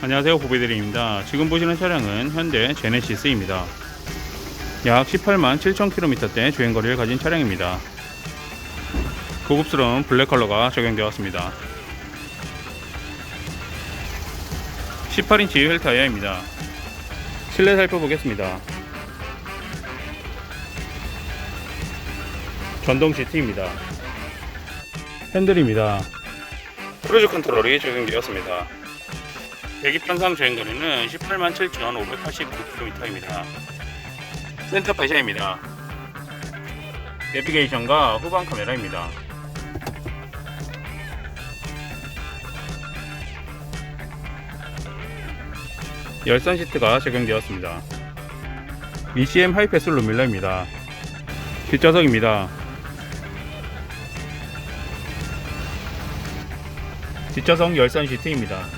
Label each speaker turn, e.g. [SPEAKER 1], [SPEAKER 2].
[SPEAKER 1] 안녕하세요. 보배드림입니다. 지금 보시는 차량은 현대 제네시스입니다. 약 18만 7천 킬로미터대 주행거리를 가진 차량입니다. 고급스러운 블랙 컬러가 적용되었습니다. 18인치 휠 타이어입니다. 실내 살펴보겠습니다. 전동 시트입니다. 핸들입니다. 크루즈 컨트롤이 적용되었습니다 대기 편상 주행 거리는 18만 7,589km입니다. 센터 파샤입니다. 내비게이션과 후방 카메라입니다. 열선 시트가 적용되었습니다. ECM 하이패스 루밀러입니다. 뒷좌석입니다. 뒷좌석 열선 시트입니다.